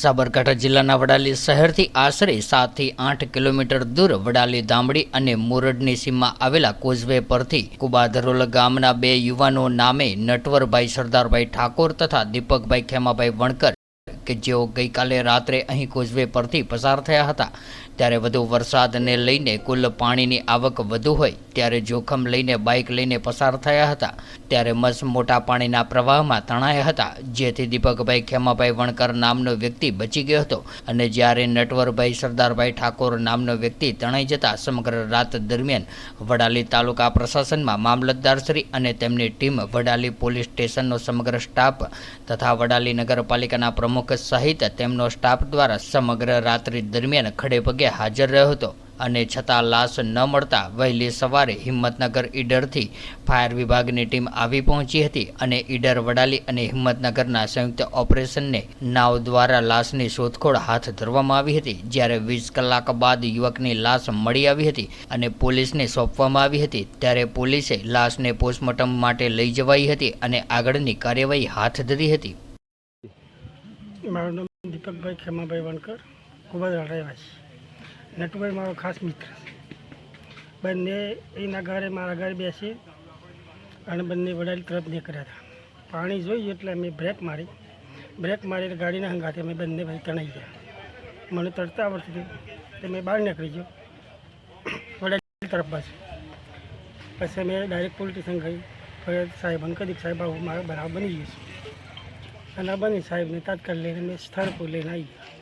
સાબરકાંઠા જિલ્લાના વડાલી શહેરથી આશરે સાતથી આઠ કિલોમીટર દૂર વડાલી ધામડી અને મુરડની સીમમાં આવેલા કોઝવે પરથી કુબાધરોલ ગામના બે યુવાનો નામે નટવરભાઈ સરદારભાઈ ઠાકોર તથા દીપકભાઈ ખેમાભાઈ વણકર કે જેઓ ગઈકાલે રાત્રે અહીં કોઝવે પરથી પસાર થયા હતા. ત્યારે વધુ વરસાદને લઈને કુલ પાણીની આવક વધુ હોય ત્યારે જોખમ લઈને બાઇક લઈને પસાર થયા હતા. ત્યારે મસ મોટા પાણીના પ્રવાહમાં તણાયા હતા, જેથી દીપકભાઈ ખેમાભાઈ વણકર નામનો વ્યક્તિ બચી ગયો હતો અને જ્યારે નટવરભાઈ સરદારભાઈ ઠાકોર નામનો વ્યક્તિ તણાઈ જતા સમગ્ર રાત દરમિયાન વડાલી તાલુકા પ્રશાસનમાં મામલતદારશ્રી અને તેમની ટીમ વડાલી પોલીસ સ્ટેશનનો સમગ્ર સ્ટાફ તથા વડાલી નગરપાલિકાના પ્રમુખ સહિત તેમનો સ્ટાફ દ્વારા સમગ્ર રાત્રિ દરમિયાન ખડેપગે હાજર રહ્યો હતો. અને છતાં લાશ ન મળતા વહેલી સવારે હિંમતનગર ઈડરથી ફાયર વિભાગની ટીમ આવી પહોંચી હતી અને ઈડર વડાલી અને હિંમતનગરના સંયુક્ત ઓપરેશનને નાવ દ્વારા લાશની શોધખોળ હાથ ધરવામાં આવી હતી. જ્યારે વીસ કલાક બાદ યુવકની લાશ મળી આવી હતી અને પોલીસને સોંપવામાં આવી હતી, ત્યારે પોલીસે લાશને પોસ્ટમોર્ટમ માટે લઈ જવાઈ હતી અને આગળની કાર્યવાહી હાથ ધરી હતી. મારું નામ દીપકભાઈ ખેમાભાઈ વણકર. ખૂબ જ રહેવાસી નટુભાઈ મારો ખાસ મિત્ર. છે બંને એના ઘરે મારા ઘરે બેસી અને બંને વડાલી તરફ નીકળ્યા હતા. પાણી જોયું એટલે અમે બ્રેક મારી. બ્રેક મારી ગાડીના હંગાથી અમે બંને ભાઈ તણાઈ ગયા. મને તરતા આવડતું હતું તો મેં બહાર નીકળી ગયો. વડાલી તરફ પાછું. પછી અમે ડાયરેક્ટ પોલીસ સ્ટેશન ગઈ. ફરિયાદ સાહેબ અંકદીપ સાહેબ આવું, મારે બરાબર બની ગયું છે. અને બની સાહેબને તાત્કાલિક લઈને મેં સ્થળ પર લઈને આવી ગયા.